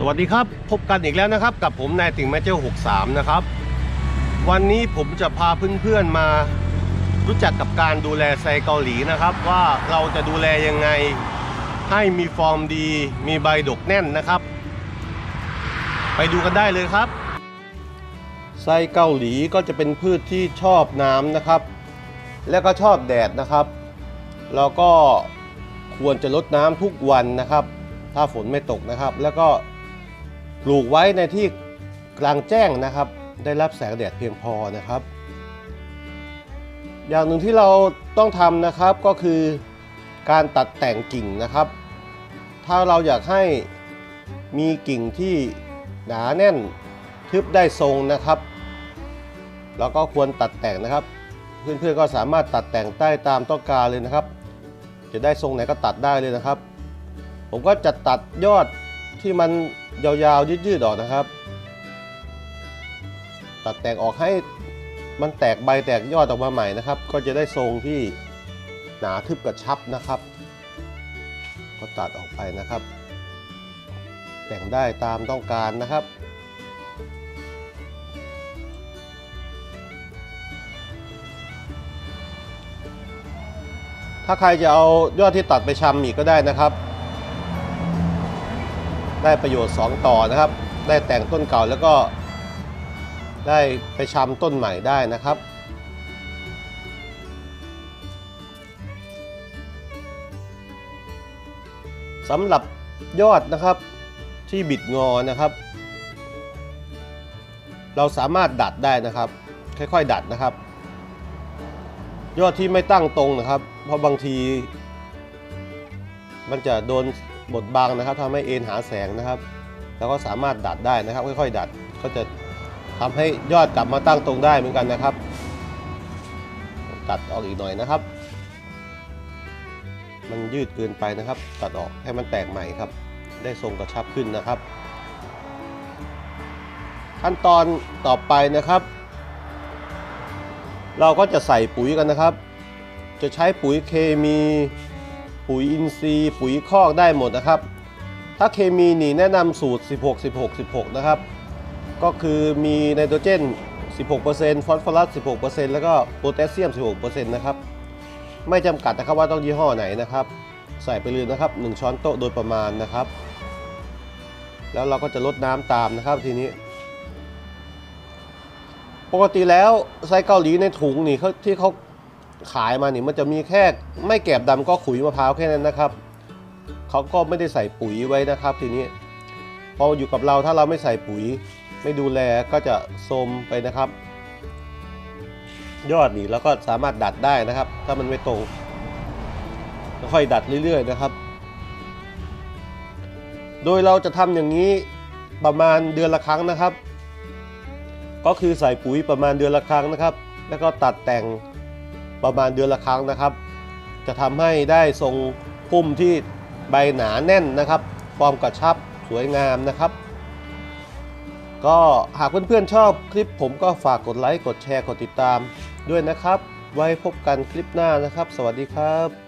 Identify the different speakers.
Speaker 1: สวัสดีครับ พบกันอีกแล้วนะครับ กับผมนายติ่งแมเจอร์63 นะครับ วันนี้ผมจะพาเพื่อนๆมารู้จักกับการดูแลไซเกาหลีนะครับ ว่าเราจะดูแลยังไงให้มีฟอร์มดี มีใบดกแน่นนะครับ ไปดูกันได้เลยครับไซเกาหลีก็จะเป็นพืชที่ชอบน้ำนะครับ และก็ชอบแดดนะครับเราก็ควรจะลดน้ำทุกวันนะครับ ถ้าฝนไม่ตกนะครับ แล้วก็ ลูกไว้ในที่กลางแจ้งนะครับ ได้รับแสงแดดเพียงพอนะครับ อย่างหนึ่งที่เราต้องทำนะครับก็คือการตัดแต่งกิ่งนะครับ ถ้าเราอยากให้มีกิ่งที่หนาแน่นทึบได้ทรงนะครับเราก็ควรตัดแต่งนะครับ เพื่อนๆก็สามารถตัดแต่งได้ตามต้องการเลยนะครับ จะได้ทรงไหนก็ตัดได้เลยนะครับ ผมก็จะตัดยอด ที่มันยาวๆยืดๆออกนะครับ ตัดแต่งออกให้มันแตกใบแตกยอดออกมาใหม่นะครับ ก็จะได้ทรงที่หนาทึบกระชับนะครับ ก็ตัดออกไปนะครับ แต่งได้ตามต้องการนะครับถ้าใครจะเอายอดที่ตัดไปชำอีกก็ได้นะครับ ได้ประโยชน์ 2 ต่อนะครับ ได้แต่งต้นเก่าแล้วก็ได้ไปชำต้นใหม่ได้นะครับ สำหรับยอดนะครับที่บิดงอนะครับ เราสามารถดัดได้นะครับ ค่อยๆ ดัดนะครับ ยอดที่ไม่ตั้งตรงนะครับ เพราะบางที มันจะโดน บดบังนะครับทำให้เอ็นหาแสงนะครับ แล้วก็สามารถดัดได้นะครับ ค่อยๆ ดัดก็จะทำให้ยอดกลับมาตั้งตรงได้เหมือนกันนะครับ ตัดออกอีกหน่อยนะครับ มันยืดเกินไปนะครับ ตัดออกให้มันแตกใหม่ครับ ได้ทรงกระชับขึ้นนะครับ ขั้นตอนต่อไปนะครับ เราก็จะใส่ปุ๋ยกันนะครับ จะใช้ปุ๋ยเคมี ปุ๋ยอินทรีย์ ปุ๋ยคอกได้หมดนะครับ ถ้าเคมีนี่แนะนำสูตร 16 16 16 นะครับ ก็คือมีไนโตรเจน 16%ฟอสฟอรัส 16%แล้วก็โพแทสเซียม 16%นะครับ ไม่จำกัดนะครับว่าต้องยี่ห้อไหนนะครับ ใส่ไปเลยนะครับ 1 ช้อนโต๊ะโดยประมาณนะครับ แล้วเราก็จะลดน้ำตามนะครับทีนี้ปกติแล้วไซส์เกาหลีในถุงนี่เขาที่เขา ขายมาเนี่ยมันจะมีแค่ไม่แกบดำก็ขุยมะพร้าวแค่นั้นนะครับเขาก็ไม่ได้ใส่ปุ๋ยไว้นะครับ ทีนี้พออยู่กับเราถ้าเราไม่ใส่ปุ๋ย ไม่ดูแลก็จะโทมไปนะครับ ยอดนี่แล้วก็สามารถดัดได้นะครับ ถ้ามันไม่โตค่อยดัดเรื่อยๆนะครับ โดยเราจะทำอย่างนี้ประมาณเดือนละครั้งนะครับ ก็คือใส่ปุ๋ยประมาณเดือนละครั้งนะครับ แล้วก็ตัดแต่ง ประมาณเดือนละครั้งนะครับ จะทำให้ได้ทรงพุ่มที่ใบหนาแน่นนะครับฟอร์มกระชับสวยงามนะครับ ก็หากเพื่อนๆชอบคลิปผมก็ฝากกดไลค์ กดแชร์ กดติดตามด้วยนะครับ ไว้พบกันคลิปหน้านะครับ สวัสดีครับ